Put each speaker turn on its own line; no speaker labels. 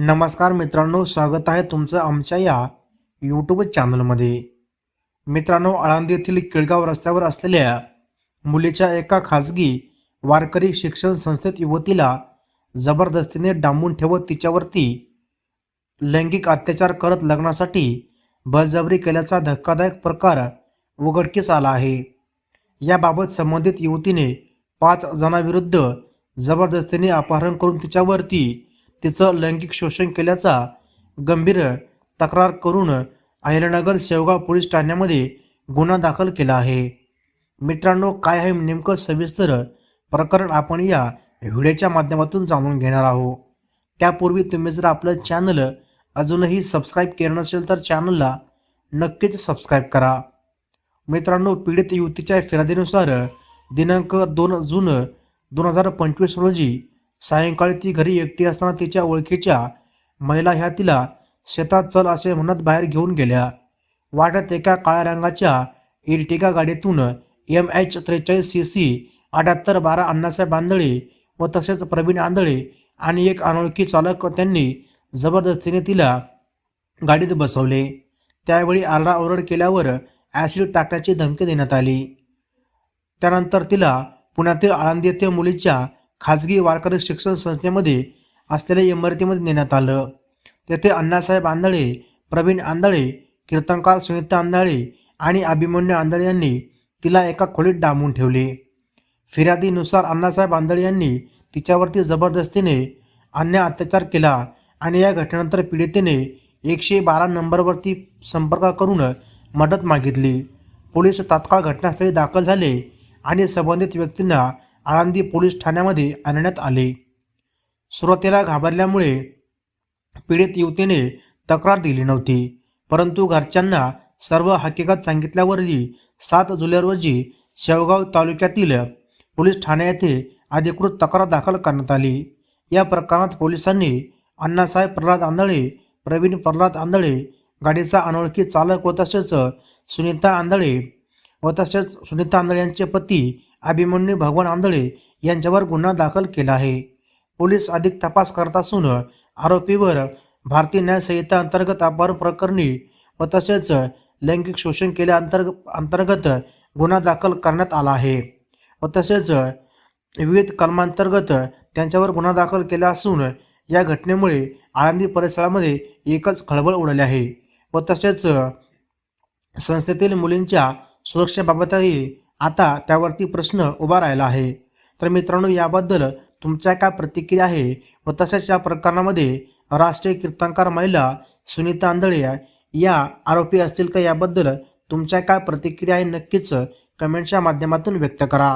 नमस्कार मित्रांनो स्वागत आहे तुमचं आमच्या या यूट्यूब चॅनलमध्ये मित्रांनो आळंदी येथील केळगाव रस्त्यावर असलेल्या मुलीच्या एका खाजगी वारकरी शिक्षण संस्थेत युवतीला जबरदस्तीने डांबून ठेवत तिच्यावरती लैंगिक अत्याचार करत लग्नासाठी बळजबरी केल्याचा धक्कादायक प्रकार उघडकीस आला आहे. याबाबत संबंधित युवतीने पाच जणांविरुद्ध जबरदस्तीने अपहरण करून तिच्यावरती तिचं लैंगिक शोषण केल्याचा गंभीर तक्रार करून अहिल्यानगर शेवगाव पोलीस ठाण्यामध्ये गुन्हा दाखल केला आहे. मित्रांनो काय आहे नेमकं सविस्तर प्रकरण आपण या व्हिडिओच्या माध्यमातून जाणून घेणार आहोत. त्यापूर्वी तुम्ही जर आपलं चॅनल अजूनही सबस्क्राईब केलं नसेल तर चॅनलला नक्कीच सबस्क्राईब करा. मित्रांनो पीडित युवतीच्या फिर्यादीनुसार दिनांक दोन जून दोन हजार पंचवीस रोजी सायंकाळी ती घरी एकटी असताना तिच्या ओळखीच्या महिला ह्या तिला शेतात चल असे म्हणत बाहेर घेऊन गेल्या. वाटत एका काळ्या रंगाच्या इर्टिका गाडीतून एम एच त्रेचाळीस सी सी अठ्याहत्तर बारा अण्णासाहेब आंधळे व तसेच प्रवीण आंधळे आणि एक अनोळखी चालक त्यांनी जबरदस्तीने तिला गाडीत बसवले. त्यावेळी आरडाओरड केल्यावर ॲसिड टाकण्याची धमकी देण्यात आली. त्यानंतर तिला पुण्यातील आळंदी येथे मुलीच्या खाजगी वारकरी शिक्षण संस्थेमध्ये असलेल्या इमारतीमध्ये नेण्यात आलं. तेथे अण्णासाहेब आंधळे प्रवीण आंधळे कीर्तनकार सुनीता आंधळे आणि अभिमन्यू आंधळे यांनी तिला एका खोलीत डांबून ठेवले. फिर्यादीनुसार अण्णासाहेब आंधळे यांनी तिच्यावरती जबरदस्तीने अन्य अत्याचार केला आणि या घटनेनंतर पीडितेने एकशे बारा नंबरवरती संपर्क करून मदत मागितली. पोलीस तात्काळ घटनास्थळी दाखल झाले आणि संबंधित व्यक्तींना आळंदी पोलीस ठाण्यामध्ये आणण्यात आले. सुरुवातीला घाबरल्यामुळे पीडित युवतीने तक्रार दिली नव्हती परंतु घरच्यांना सर्व हकीकत सांगितल्यावरही सात जुलै रोजी शेवगाव तालुक्यातील पोलीस ठाणे येथे अधिकृत तक्रार दाखल करण्यात आली. या प्रकरणात पोलिसांनी अण्णासाहेब प्रल्हाद आंधळे प्रवीण प्रल्हाद आंधळे गाडीचा अनोळखी चालक व तसेच सुनीता आंधळे व तसेच सुनीता आंधळे यांचे पती अभिमन्यू भगवान आंधळे यांच्यावर गुन्हा दाखल केला आहे. पोलीस अधिक तपास करत असून आरोपीवर भारतीय न्यायसंहिता अंतर्गत अपहरण प्रकरणी व तसेच लैंगिक शोषण केल्या अंतर्ग अंतर्गत गुन्हा दाखल करण्यात आला आहे. व तसेच विविध कलमांतर्गत त्यांच्यावर गुन्हा दाखल केला असून या घटनेमुळे आळंदी परिसरामध्ये एकच खळबळ उडाली आहे. व तसेच संस्थेतील मुलींच्या सुरक्षेबाबतही आता त्यावरती प्रश्न उभा राहिला आहे. तर मित्रांनो याबद्दल तुमच्या काय प्रतिक्रिया आहे व तसेच या प्रकरणामध्ये राष्ट्रीय कीर्तनकार महिला सुनीता आंधळे या आरोपी असतील का याबद्दल तुमच्या काय प्रतिक्रिया आहे नक्कीच कमेंटच्या माध्यमातून व्यक्त करा.